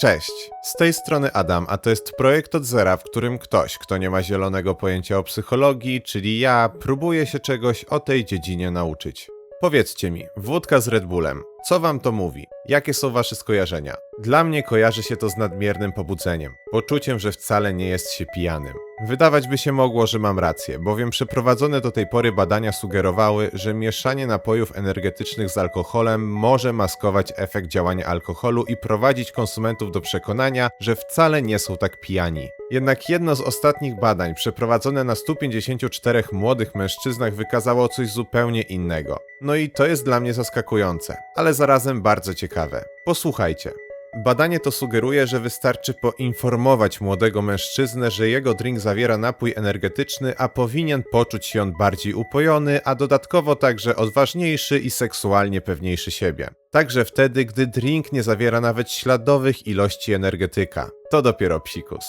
Cześć, z tej strony Adam, a to jest projekt od zera, w którym ktoś, kto nie ma zielonego pojęcia o psychologii, czyli ja, próbuje się czegoś o tej dziedzinie nauczyć. Powiedzcie mi, wódka z Red Bullem, co wam to mówi? Jakie są wasze skojarzenia? Dla mnie kojarzy się to z nadmiernym pobudzeniem, poczuciem, że wcale nie jest się pijanym. Wydawać by się mogło, że mam rację, bowiem przeprowadzone do tej pory badania sugerowały, że mieszanie napojów energetycznych z alkoholem może maskować efekt działania alkoholu i prowadzić konsumentów do przekonania, że wcale nie są tak pijani. Jednak jedno z ostatnich badań, przeprowadzone na 154 młodych mężczyznach, wykazało coś zupełnie innego. No i to jest dla mnie zaskakujące, ale zarazem bardzo ciekawe. Posłuchajcie. Badanie to sugeruje, że wystarczy poinformować młodego mężczyznę, że jego drink zawiera napój energetyczny, a powinien poczuć się on bardziej upojony, a dodatkowo także odważniejszy i seksualnie pewniejszy siebie. Także wtedy, gdy drink nie zawiera nawet śladowych ilości energetyka. To dopiero psikus.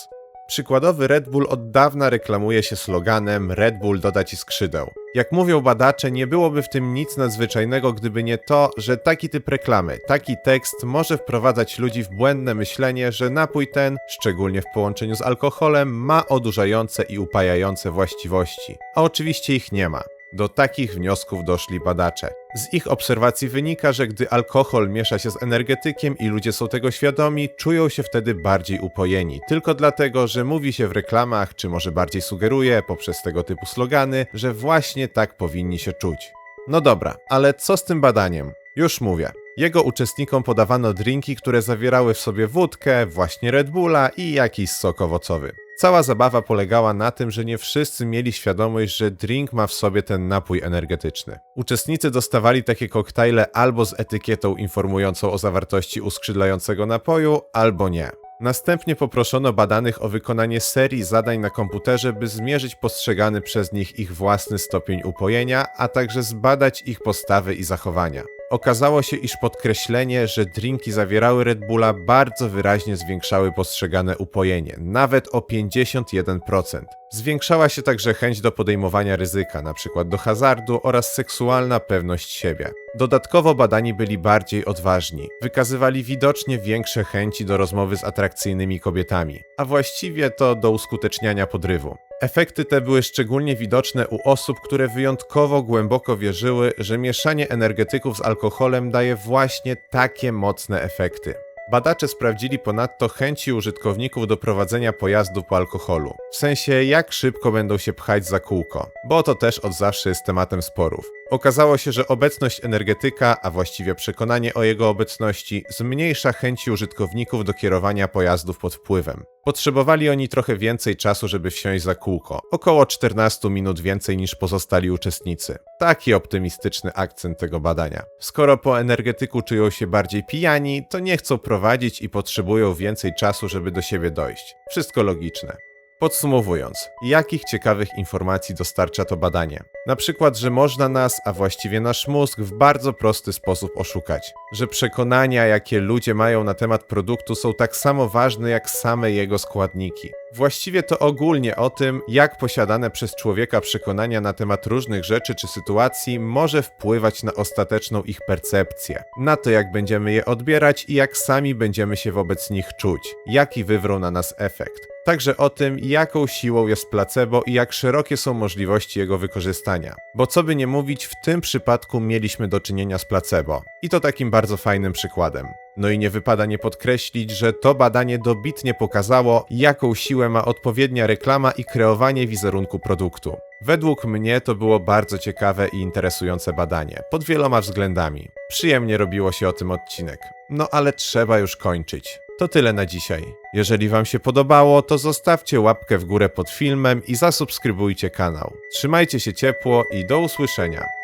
Przykładowy Red Bull od dawna reklamuje się sloganem Red Bull doda ci skrzydeł. Jak mówią badacze, nie byłoby w tym nic nadzwyczajnego, gdyby nie to, że taki typ reklamy, taki tekst może wprowadzać ludzi w błędne myślenie, że napój ten, szczególnie w połączeniu z alkoholem, ma odurzające i upajające właściwości. A oczywiście ich nie ma. Do takich wniosków doszli badacze. Z ich obserwacji wynika, że gdy alkohol miesza się z energetykiem i ludzie są tego świadomi, czują się wtedy bardziej upojeni. Tylko dlatego, że mówi się w reklamach, czy może bardziej sugeruje poprzez tego typu slogany, że właśnie tak powinni się czuć. No dobra, ale co z tym badaniem? Już mówię. Jego uczestnikom podawano drinki, które zawierały w sobie wódkę, właśnie Red Bulla i jakiś sok owocowy. Cała zabawa polegała na tym, że nie wszyscy mieli świadomość, że drink ma w sobie ten napój energetyczny. Uczestnicy dostawali takie koktajle albo z etykietą informującą o zawartości uskrzydlającego napoju, albo nie. Następnie poproszono badanych o wykonanie serii zadań na komputerze, by zmierzyć postrzegany przez nich ich własny stopień upojenia, a także zbadać ich postawy i zachowania. Okazało się, iż podkreślenie, że drinki zawierały Red Bulla bardzo wyraźnie zwiększały postrzegane upojenie, nawet o 51%. Zwiększała się także chęć do podejmowania ryzyka, np. do hazardu oraz seksualna pewność siebie. Dodatkowo badani byli bardziej odważni, wykazywali widocznie większe chęci do rozmowy z atrakcyjnymi kobietami, a właściwie to do uskuteczniania podrywu. Efekty te były szczególnie widoczne u osób, które wyjątkowo głęboko wierzyły, że mieszanie energetyków z alkoholem daje właśnie takie mocne efekty. Badacze sprawdzili ponadto chęci użytkowników do prowadzenia pojazdu po alkoholu, w sensie jak szybko będą się pchać za kółko, bo to też od zawsze jest tematem sporów. Okazało się, że obecność energetyka, a właściwie przekonanie o jego obecności, zmniejsza chęci użytkowników do kierowania pojazdów pod wpływem. Potrzebowali oni trochę więcej czasu, żeby wsiąść za kółko, około 14 minut więcej niż pozostali uczestnicy. Taki optymistyczny akcent tego badania. Skoro po energetyku czują się bardziej pijani, to nie chcą prowadzić i potrzebują więcej czasu, żeby do siebie dojść. Wszystko logiczne. Podsumowując, jakich ciekawych informacji dostarcza to badanie? Na przykład, że można nas, a właściwie nasz mózg, w bardzo prosty sposób oszukać. Że przekonania, jakie ludzie mają na temat produktu, są tak samo ważne jak same jego składniki. Właściwie to ogólnie o tym, jak posiadane przez człowieka przekonania na temat różnych rzeczy czy sytuacji może wpływać na ostateczną ich percepcję, na to jak będziemy je odbierać i jak sami będziemy się wobec nich czuć, jaki wywrą na nas efekt. Także o tym, jaką siłą jest placebo i jak szerokie są możliwości jego wykorzystania. Bo co by nie mówić, w tym przypadku mieliśmy do czynienia z placebo. I to takim bardzo fajnym przykładem. No i nie wypada nie podkreślić, że to badanie dobitnie pokazało, jaką siłę ma odpowiednia reklama i kreowanie wizerunku produktu. Według mnie to było bardzo ciekawe i interesujące badanie, pod wieloma względami. Przyjemnie robiło się o tym odcinek. No ale trzeba już kończyć. To tyle na dzisiaj. Jeżeli Wam się podobało, to zostawcie łapkę w górę pod filmem i zasubskrybujcie kanał. Trzymajcie się ciepło i do usłyszenia.